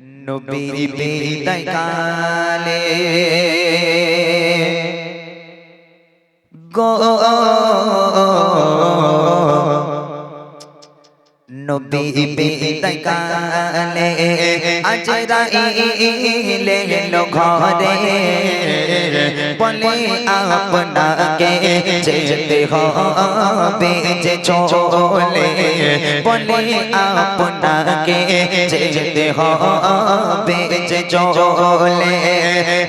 নবী বিদায় কালে গো নবী বিদায় কালে আজ রাইলে লো ঘরে বলে আপনাকে যেতে হবে যে চলে বলে আপনাকে যেতে হবে যে চলে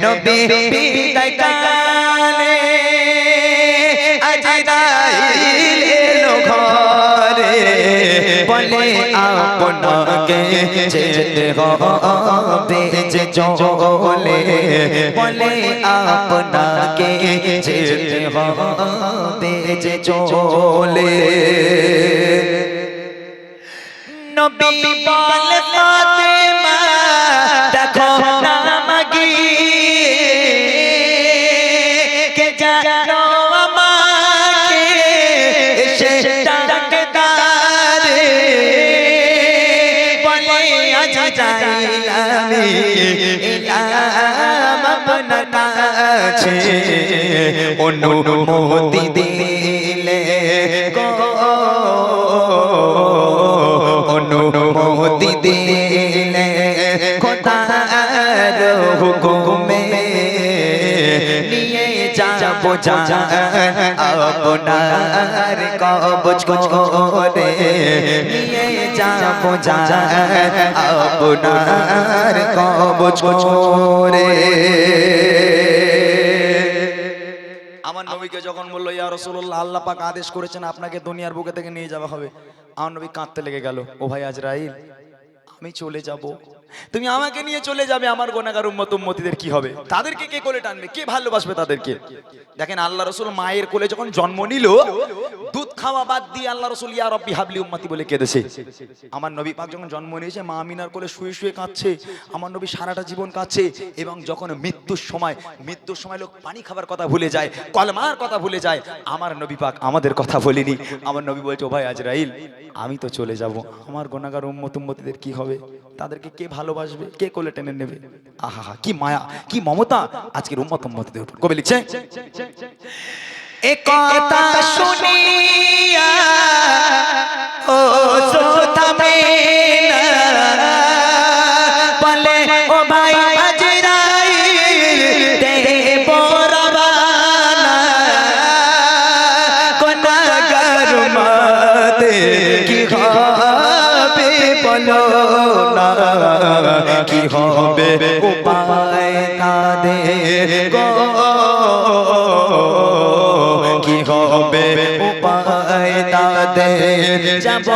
নবী বিদায় কালে বলে আপনাকে যেতে হবে যে চলে বলে আপনাকে যেতে হবে যে চলে। নবী বলে আজ যাইলামি এলাম আপনার কাছে অনুমতি দিলে অনুমতি দিলে খোদার হুকুমে নিয়ে যাব জান আপনার কবজ করে যাব আপনার আমার নবীকে যখন বলল ইয়া রসুল্লাহ আল্লাহ পাক আদেশ করেছেন আপনাকে দুনিয়ার বুকে থেকে নিয়ে যাওয়া হবে। আমার নবী কাঁদতে লেগে গেল ও ভাই আজরাইল আমি চলে যাব। তুমি আমাকে নিয়ে চলে যাবে আমার গোনাগার উম্মত উম্মতিদের কি হবে? তাদেরকে কে কোলে টানবে? কে ভালোবাসবে তাদেরকে? দেখেন আল্লাহ রসুল মায়ের কোলে যখন জন্ম নিল খাওয়া বাদ দিয়ে আল্লাহ রসুল ইয়া রব্বি হাবলি উম্মতি বলে কেঁদেছে। আমার নবী পাক যখন জন্ম নিয়েছে, মা আমিনার কোলে শুয়ে শুয়ে কাঁদছে, আমার নবী সারাটা জীবন কাঁদছে, এবং যখন মৃত্যুর সময় মৃত্যুর সময় লোক পানি খাবার কথা ভুলে যায়, কলমার কথা ভুলে যায়, আমার নবী পাক আমাদের কথা বলিনি। আমার নবী বলছে, ও ভাই আজরাইল, আমি তো চলে যাব। আমার গোনাগার উম্মত উম্মতিদের কি হবে? তাদেরকে কে ভালোবাসবে? কে কোলে টেনে নেবে? আহা, কি মায়া, কি মমতা। আজকের উম্মত উম্মতিদের উপর। কবে লিখছে এ শুনিয়া, ও শ্রোতামে বলে, ও ভাই আজরাই দেব রবানা, গুনাহগার মাতে কি হবে বলো না, কি হবে উপায় তাদের গো হবে। উপায় তাদের যাব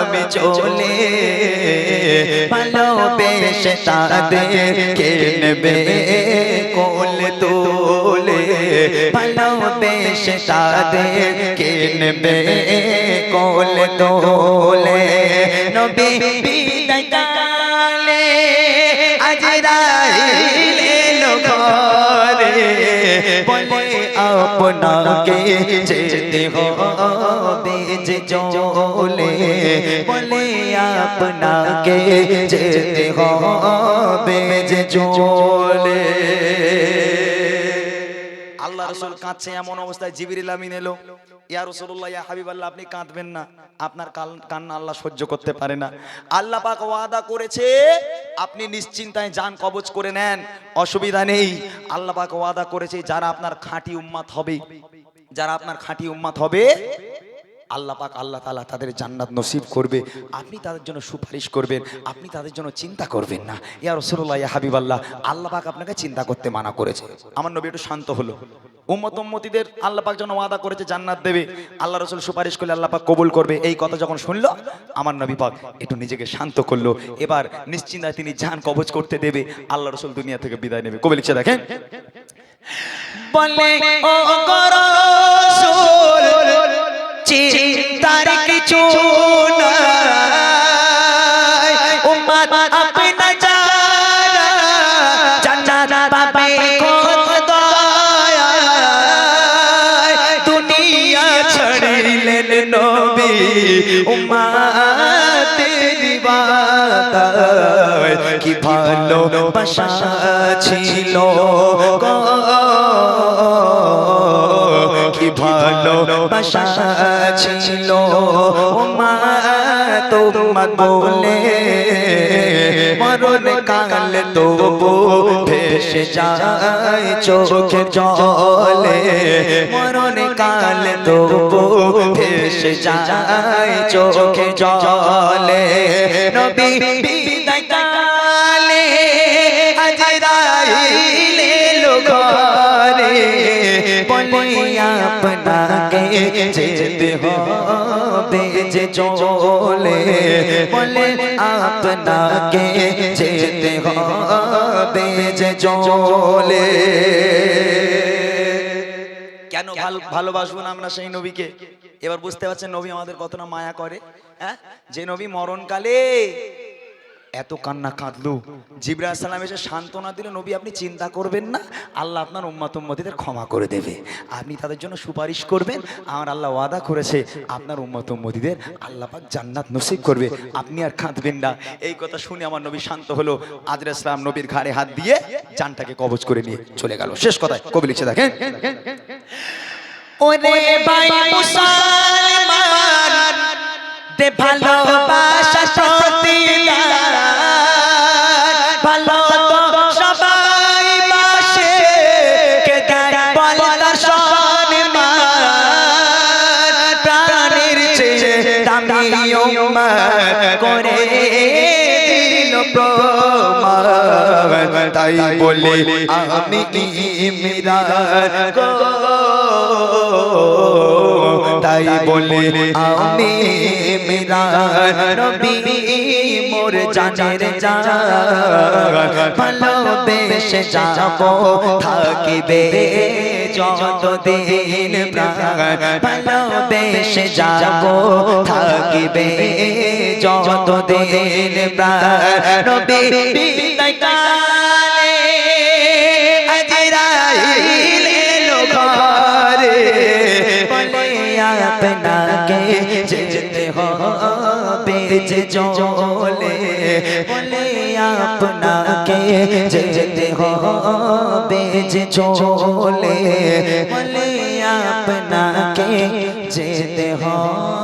আমি চলে। ভালোবেসে তাদের কেনবে কোল তোলে? ভালোবেসে তাদের কেনবে কোল তোলে? নবী বিদায় আপনাকে যেতে হবে যে চলে বলে আপনাকে যেতে হবে যে চলে আল্লাহ রসুল কাঁদছে এমন অবস্থায় জিবির আমিন এলো। ইয়া রসুল্লাহ ইয়া হাবিব আল্লাহ আপনি কাঁদবেন না। আপনার কান্না আল্লাহ সহ্য করতে পারে না। আল্লাহ পাক ওয়াদা করেছে, আপনি নিশ্চিন্তায় যান কবজ করে নেন। অসুবিধা নেই। আল্লাহ পাক ওয়াদা করেছে, যারা আপনার খাঁটি উম্মাত হবে, যারা আপনার খাঁটি উম্মাত হবে আল্লাহ পাক আল্লাহ তাআলা তাদের জান্নাত নসিব করবে। আপনি তাদের জন্য সুপারিশ করবেন, আপনি তাদের জন্য চিন্তা করবেন না। ইয়া রাসূলুল্লাহ, ইয়া হাবিব আল্লাহ আল্লাহ পাক আপনাকে চিন্তা করতে মানা করেছে। আমার নবী একটু শান্ত হলো। উম্মত উম্মতিদের আল্লাহ পাক যেন ওয়াদা করেছে জান্নাত দেবে। আল্লাহ রসুল সুপারিশ করলে আল্লাহ পাক কবুল করবে। এই কথা যখন শুনলো, আমার নবী পাক একটু নিজেকে শান্ত করল। এবার নিশ্চিন্তায় তিনি জান কবজ করতে দেবে। আল্লাহ রসুল দুনিয়া থেকে বিদায় নেবে। কবে লিখছে দেখেন, বলে ও গরসুল কিছু নাই। উম্মত আপনা যারা জান্নাত পাবে খোদায়। দুনিয়া ছাড়িলেন নবী উম্মতের ইবাদত। কি ভালো বাসা ছিল গো। কি ভালো বাসা ছিল? মা তোমার বলে মরণ কাল তবু ভেসে যায় চোখে জলে। মরণ কাল তবু ভেসে যায় চোখে জলে। নবী কেন ভালো ভালোবাসবো না আমরা সেই নবীকে? এবার বুঝতে পারছেন নবী আমাদের কতটা মায়া করে হ্যাঁ? যে নবী মরণকালে এত কান্না কাঁদলু। জিবরা সালাম এসে সান্ত্বনা দিলে, নবী, আপনি চিন্তা করবেন না। আল্লাহ আপনার উম্মাত উম্মতিদের ক্ষমা করে দেবে। আপনি তাদের জন্য সুপারিশ করবেন। আমার আল্লাহ ওয়াদা করেছে, আপনার উম্মাত উম্মতিদের আল্লাহ পাক জান্নাত নসিব করবে। আপনি আর কাঁদবেন না। এই কথা শুনে আমার নবী শান্ত হলো। আদর ইসলাম নবীর ঘাড়ে হাত দিয়ে জানটাকে কবজ করে নিয়ে চলে গেল। শেষ কথায় কবি লিখছে, দেখেন। ওরে ভাই মুসলমান, দে ভালোবাসা তাই বলে আমি ইমরান গো তাই বলে আমি ইমরান নবী মোর জানের জান। ভালোবেসে যাব থাকিবে যতদিন প্রাণ। ভালোবেসে যাব থাকিবে যতদিন প্রাণ। নবী যে চলে বলে আপনাকে যেতে হবে যে চলে বলে আপনাকে যেতে হবে